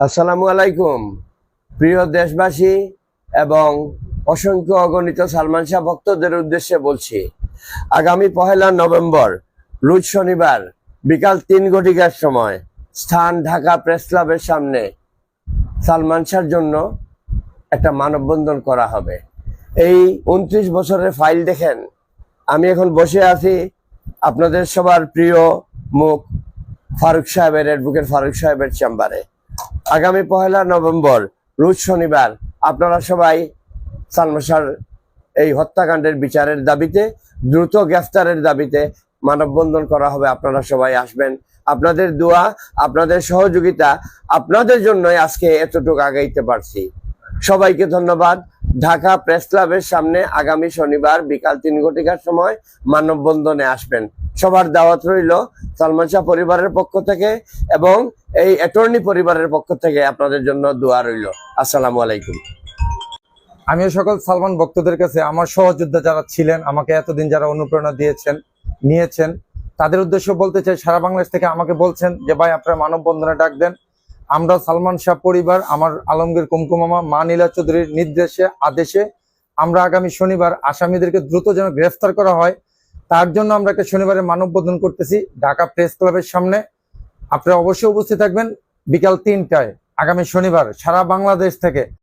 আসসালামু আলাইকুম, প্রিয় দেশবাসী এবং অসংখ্য অগণিত সালমান শাহ ভক্তদের উদ্দেশ্যে বলছি, আগামী পহেলা নভেম্বর, রোজ শনিবার, বিকাল তিন ঘটিকার সময়, স্থান ঢাকা প্রেস ক্লাবের সামনে সালমান শাহর জন্য একটা মানববন্ধন করা হবে। এই উনত্রিশ বছরের ফাইল দেখেন, আমি এখন বসে আছি আপনাদের সবার প্রিয় মুখ ফারুক সাহেবের অ্যাডভোকেট ফারুক সাহেবের চেম্বারে। আগামী পহেলা নভেম্বর, রোজ শনিবার আপনারা সবাই সালমান শাহর এই হত্যাকাণ্ডের বিচারের দাবিতে, দ্রুত গ্রেফতারের দাবিতে মানববন্ধন করা হবে। আপনারা সবাই আসবেন। আপনাদের দোয়া, আপনাদের সহযোগিতা, আপনাদের জন্যই আজকে এতটুকু আগাইতে পারছি। সবাইকে ধন্যবাদ। ঢাকা প্রেস ক্লাবের সামনে আগামী শনিবার বিকাল তিন ঘটিকার সময় মানববন্ধনে আসবেন। সবার দাওয়াত রইল সালমান শাহ পরিবারের পক্ষ থেকে এবং এই অ্যাটর্নি পরিবারের পক্ষ থেকে আপনাদের জন্য দোয়া রইল। আসসালামু আলাইকুম। আমিও সকল সালমান ভক্তদের কাছে আমার সহযোদ্ধা যারা ছিলেন, আমাকে এতদিন যারা অনুপ্রেরণা দিয়েছেন, নিয়েছেন, তাদের উদ্দেশ্য বলতে চাই, সারা বাংলাদেশ থেকে আমাকে বলছেন যে, ভাই, আপনারা মানববন্ধনে ডাক দেন। আমরা সালমান শাহ পরিবার, আমার আলমগীর কুমকুমামা, মা নীলা চৌধুরীর নির্দেশে, আদেশে আমরা আগামী শনিবার আসামিদেরকে দ্রুত যেন গ্রেফতার করা হয়। তার জন্য আমরা একটা শনিবারে মানববন্ধন করতেছি ঢাকা প্রেস ক্লাবের সামনে। আপনারা অবশ্যই উপস্থিত থাকবেন বিকাল তিনটায়, আগামী শনিবার সারা বাংলাদেশ থেকে।